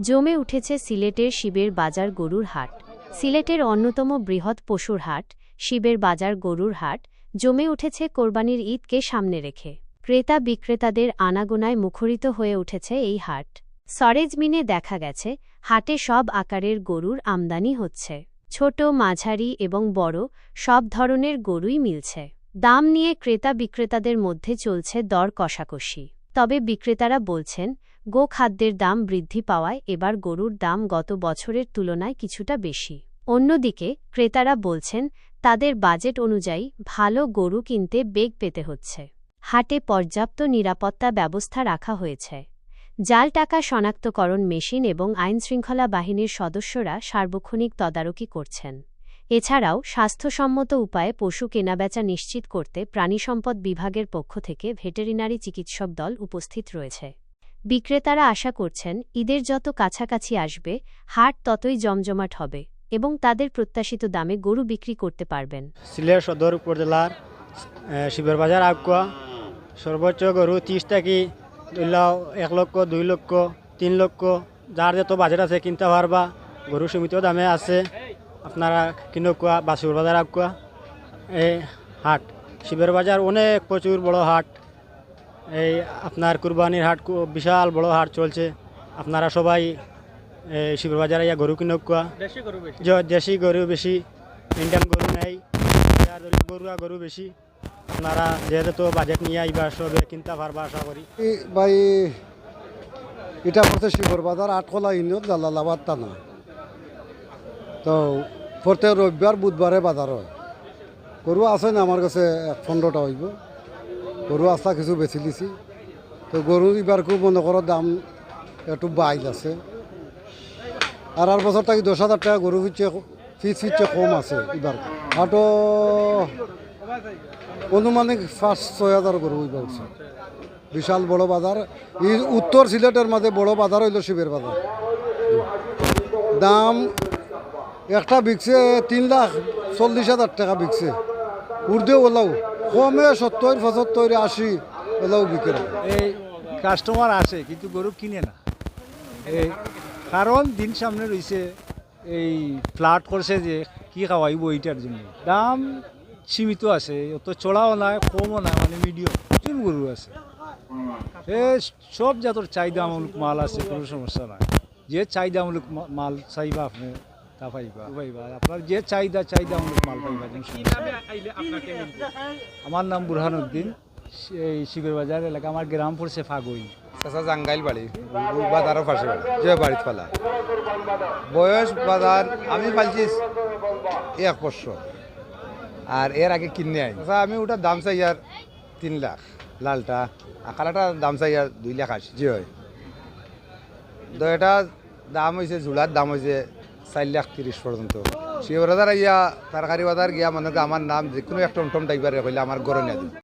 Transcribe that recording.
জমে উঠেছে সিলেটের শিবের বাজার গরুর হাট। সিলেটের অন্যতম বৃহৎ পশুর হাট, শিবের বাজার গরুর হাট, জমে উঠেছে কোরবানির ঈদকে সামনে রেখে। ক্রেতা বিক্রেতাদের আনাগোনায় মুখরিত হয়ে উঠেছে এই হাট। সরেজমিনে দেখা গেছে, হাটে সব আকারের গরুর আমদানি হচ্ছে। ছোট, মাঝারি এবং বড় সব ধরনের গরুই মিলছে। দাম নিয়ে ক্রেতা বিক্রেতাদের মধ্যে চলছে দর কষাকষি। তবে বিক্রেতারা বলছেন, গোখাদ্যের দাম বৃদ্ধি পাওয়ায় এবার গরুর দাম গত বছরের তুলনায় কিছুটা বেশি। অন্যদিকে, ক্রেতারা বলছেন, তাদের বাজেট অনুযায়ী ভালো গরু কিনতে বেগ পেতে হচ্ছে। হাটে পর্যাপ্ত নিরাপত্তা ব্যবস্থা রাখা হয়েছে। জাল টাকা শনাক্তকরণ মেশিন এবং আইনশৃঙ্খলা বাহিনীর সদস্যরা সার্বক্ষণিক তদারকি করছেন। এছাড়াও স্বাস্থ্যসম্মত উপায়ে পশু কেনাবেচা নিশ্চিত করতে প্রাণিসম্পদ বিভাগের পক্ষ থেকে ভেটেরিনারি চিকিৎসক দল উপস্থিত রয়েছে। বিক্রেতারা আশা করছেন ঈদের যত কাছাকাছি আসবে হাট ততই জমজমাট হবে এবং তাদের প্রত্যাশিত দামে গরু বিক্রি করতে পারবেন। সিলেট সদর উপজেলার এ, শিবের বাজার আগুয়া সর্বোচ্চ গরু ত্রিশ টাকি এক লক্ষ দুই লক্ষ তিন লক্ষ যার যত বাজেট আছে কিনতে পারবা গরু সীমিত দামে আছে। আপনারা কিনকুয়া বাসুর বাজার আগুয়া এই হাট শিবের বাজার অনেক প্রচুর বড় হাট। এই আপনার কুরবানির হাট বিশাল বড় হাট চলছে। আপনারা সবাই এই শিবের বাজারে ইয়া গরু কিনকুয়া। দেশি গরু বেশি। ইন্ডিয়ান গরু নেই গরুয়া গরু বেশি। আপনারা যেহেতু বাজেট নিয়ে আইবা সবে কিনতে পারবা আশা করি। ভাই এটা পড়ছে শিবর বাজার আটকলা ইউনিয়ন জালালাবাদ থানা তো প্রত্যেক রবিবার, বুধবারে বাজার হয়। গরু আছে না? আমার কাছে এক পনেরোটা হইব। গরু আস্তা কিছু বেশি দিছি। তো গরু এবার খুব মনে করো দাম একটু বাইল আছে। আর আর বছর থাকি দশ হাজার টাকা গরু পিচ্ছে ফিস পিচ্ছে কম আছে এবার আটো অনুমানিক পাঁচ, ছয় হাজার গরু এবার বিশাল বড় বাজার এই উত্তর সিলেটের মাঝে বড় বাজার হইল শিবের বাজার দাম একটা বিকছে, তিন লাখ চল্লিশ হাজার টাকা বিকছে। উর্দে ওলাও, কমে সত্তর, পঁচাত্তর, আশি ওলাও বিক্রি এই কাস্টমার আসে কিন্তু গরু কিনে না। এই কারণ দিন সামনে রয়েছে এই ফ্লাট করছে যে কি খাওয়াইব এইটার জন্য। দাম সীমিত আছে, অত চড়াও নাই, কমও নাই মানে মিডিয়াম প্রচুর গরু আছে। এ সব জাতের চাহিদামূলক মাল আছে, কোনো সমস্যা নাই। যে চাহিদামূলক মাল চাইবা আপনি তা পাইবা পাইবা আপনার যে চাহিদা মাল পাইবা নাই। আমার নাম বুরহানুদ্দিন এই শিবের বাজার এলাকা। আমার গ্রাম পড়ছে ফাগুই চাচা জাঙ্গাইল বাড়ি বাজারের পাশে। বাড়ি যে বাড়িত পালা বয়স বাজার আমি পালছি এক বছর। আর এর আগে কিনে আই চাচা আমি ওটার দাম চাই আর তিন লাখ। লালটা আর কালাটা দাম চাই আর দুই লাখ আশি। জি হয় তো এটা দাম হয়েছে ঝুলার দাম হয়েছে চার লাখ তিরিশ পর্যন্ত শিবরাজার ইয়া তরকারি বাজার গিয়া মানে আমার নাম যে কোনো একটা টম টাইপের কইলে আমার নিয়ে দিন।